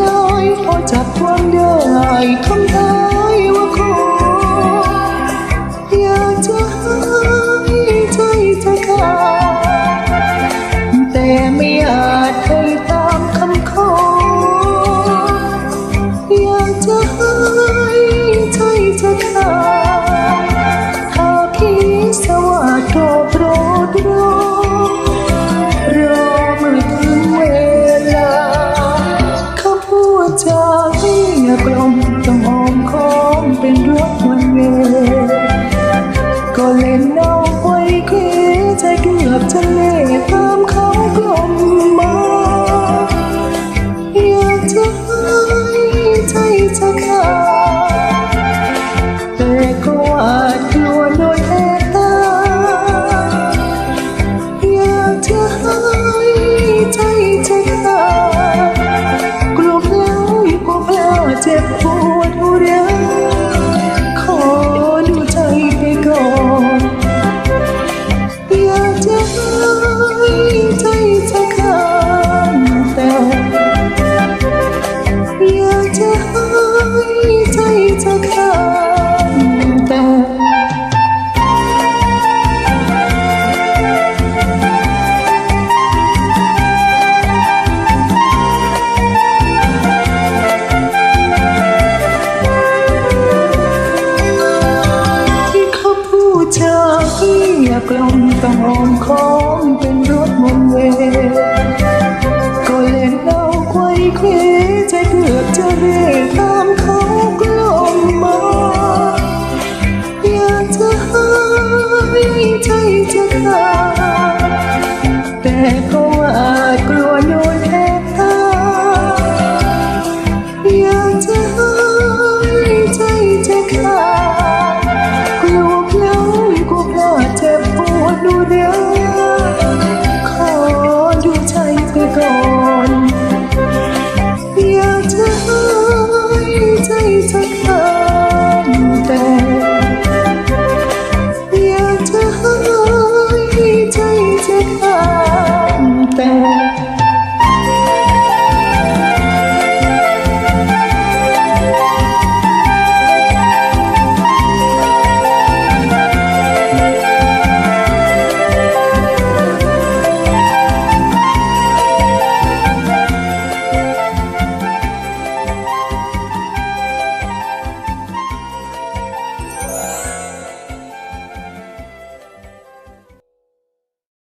ง่ายพอจับความเดือดหายคำท้ายว่าขออยากจะให้ใจจะขาด ทะเลตามเขากลมมาอยากจะหาใจจะขาด ลี่ยกลมต้องอมของเป็นรถมนเวก็เล่นเล่าควยเควใจเกือบจะเร่ตามเขากลมมา อยากจะหายใจจะขาด